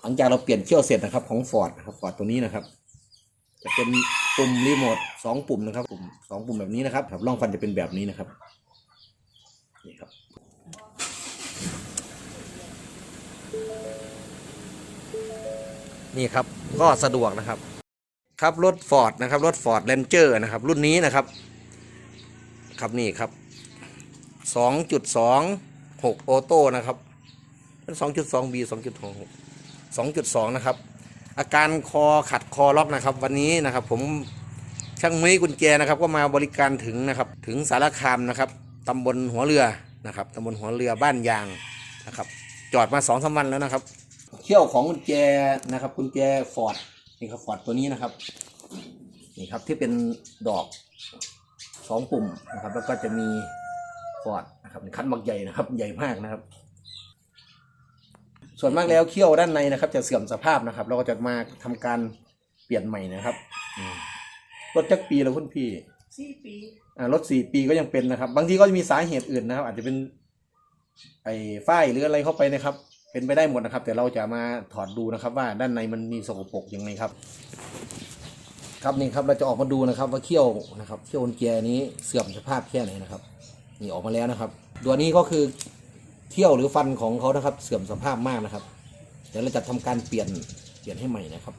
หลังจากเราเปลี่ยนเขี้ยวเสร็จนะครับของฟอร์ดนะครับฟอร์ดตัวนี้นะครับ จะเป็นปุ่มรีโมทสองปุ่มนะครับปุ่มสองปุ่มแบบนี้นะครับครับร่องฟันจะเป็นแบบนี้นะครับนี่ครับนี่ครับก็สะดวกนะครับ ครับรถฟอร์ดนะครับรถฟอร์ดเ a นเจอร์นะครับ รุ่นนี้นะครับ ครับนี่ครับ 2.26โอโต้นะครับเป็น 2.2B 2.6 2.2 นะครับ อาการคอขัดคอล็อกนะครับ วันนี้นะครับผมช่างมุ้กุญแจนะครับ ก็มาบริการถึงนะครับ ถึงสารคามนะครับตำบลหัวเรือนะครับตำบลหัวเรือบ้านยางนะครับ จอดมาสองสามวันแล้วนะครับเขี้ยวของกุญแจนะครับกุญแจฟอร์ดนี่ครับฟอร์ดตัวนี้นะครับนี่ครับที่เป็นดอกสองปุ่มนะครับ แล้วก็จะมีฟอร์ดนะครับคันบักใหญ่นะครับ ใหญ่มากนะครับ ส่วนมากแล้วเขี้ยวด้านในนะครับ จะเสื่อมสภาพนะครับ เราก็จะมาทำการเปลี่ยนใหม่นะครับอืมรถจักรปีแล้วคุณพี่ สี่ปีอ่ารถสี่ปีก็ยังเป็นนะครับ บางทีก็จะมีสาเหตุอื่นนะครับ อาจจะเป็น ไอ้ฝ้ายหรืออะไรเข้าไปนะครับ เป็นไปได้หมดนะครับ แต่เราจะมาถอดดูนะครับ ว่าด้านในมันมีสกปรกยังไงครับ ครับนี่ครับเราจะออกมาดูนะครับ ว่าเขี้ยวนะครับเขี้ยวกุญแจนี้เสื่อมสภาพแค่ไหนนะครับ นี่ออกมาแล้วนะครับ ตัวนี้ก็คือ เขี้ยวหรือฟันของเขานะครับ เสื่อมสภาพมากนะครับ เดี๋ยวเราจะทำการเปลี่ยนเปลี่ยนให้ใหม่นะครับ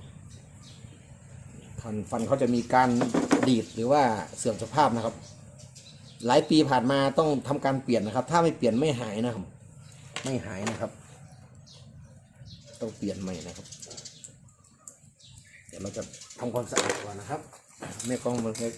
ฟันฟันเขาจะมีการดีดหรือว่าเสื่อมสภาพนะครับ หลายปีผ่านมาต้องทำการเปลี่ยนนะครับ ถ้าไม่เปลี่ยนไม่หายนะครับ ไม่หายนะครับ ต้องเปลี่ยนใหม่นะครับ เดี๋ยวเราจะทำความสะอาดก่อนนะครับแม่กล้องมันเล็ก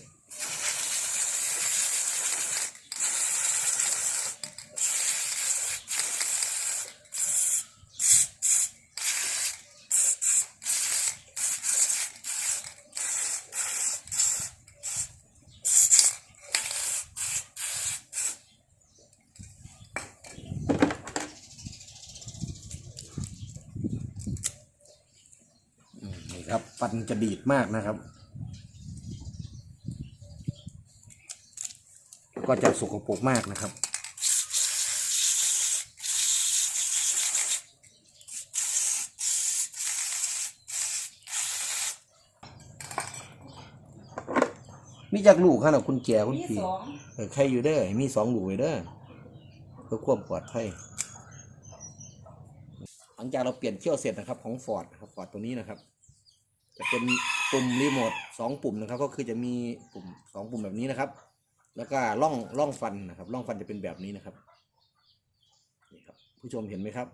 ครับ ฟันจะดีดมากนะครับ ก็จะสกปรกมากนะครับมีจากลูกขนาดคุณแก่คุณมีพี่สองเออใครอยู่เด้อมีสองลูกไว้เด้อเพื่อความปลอดภัยหลังจากเราเปลี่ยนเขี้ยวเสร็จนะครับ ของฟอร์ดครับฟอร์ดตัวนี้นะครับ จะเป็นปุ่มรีโมทสองปุ่มนะครับ ก็คือจะมีปุ่มสองปุ่มแบบนี้นะครับ แล้วก็ล่องล่องฟันนะครับล่องฟันจะเป็นแบบนี้นะครับนี่ครับ ผู้ชมเห็นไหมครับ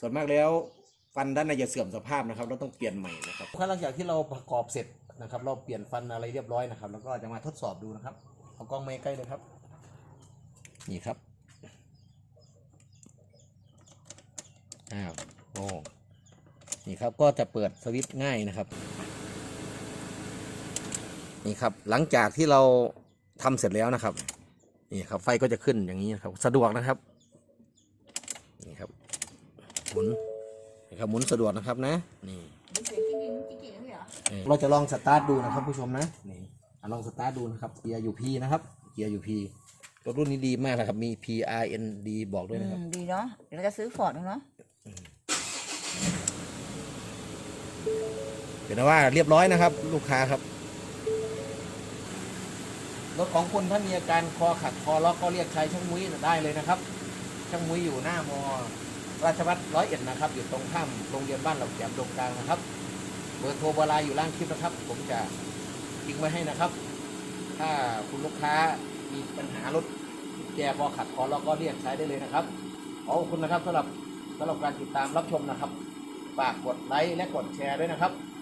ส่วนมากแล้วฟันด้านในจะเสื่อมสภาพนะครับ เราต้องเปลี่ยนใหม่นะครับหลังจากที่เราประกอบเสร็จนะครับ เราเปลี่ยนฟันอะไรเรียบร้อยนะครับ แล้วก็จะมาทดสอบดูนะครับเอากล้องมาใกล้เลยครับ นี่ครับอ้าวโอ้ นี่ครับก็จะเปิดสวิตช์ง่ายนะครับ นี่ครับหลังจากที่เราทำเสร็จแล้วนะครับ นี่ครับไฟก็จะขึ้นอย่างนี้นะครับ สะดวกนะครับ นี่ครับหมุนนี่ครับหมุนสะดวกนะครับนะ นี่มีเสียงกิ๊กกิ๊กกิ๊กกิ๊กนี่เหรอเออเราจะลองสตาร์ทดูนะครับผู้ชมนะนี่อะลองสตาร์ทดูนะครับเกียร์อยู่พีนะครับเกียร์อยู่พีรถรุ่นนี้ดีมากนะครับ มี P R N D บอกด้วยนะครับอืมดีเนาะเดี๋ยวเราจะซื้อฟอร์ดเนาะ เห็นว่าเรียบร้อยนะครับ ลูกค้าครับรถของคุณถ้ามีอาการคอขัดคอล็อกก็เรียกใช้ช่างมุ้ยได้เลยนะครับ ช่างมุ้ยอยู่หน้ามอ ราชวัตรร้อยเอ็ดนะครับ อยู่ตรงข้ามโรงเรียนบ้านเหล่าแก้มตรงกลางนะครับ เบอร์โทรเบอร์ไลน์อยู่ล่างคลิปนะครับ ผมจะทิ้งไว้ให้นะครับ ถ้าคุณลูกค้ามีปัญหารถแกคอขัดคอล็อกก็เรียกใช้ได้เลยนะครับขอบคุณนะครับสำหรับสำหรับการติดตามรับชมนะครับฝากกดไลค์และกดแชร์ด้วยนะครับ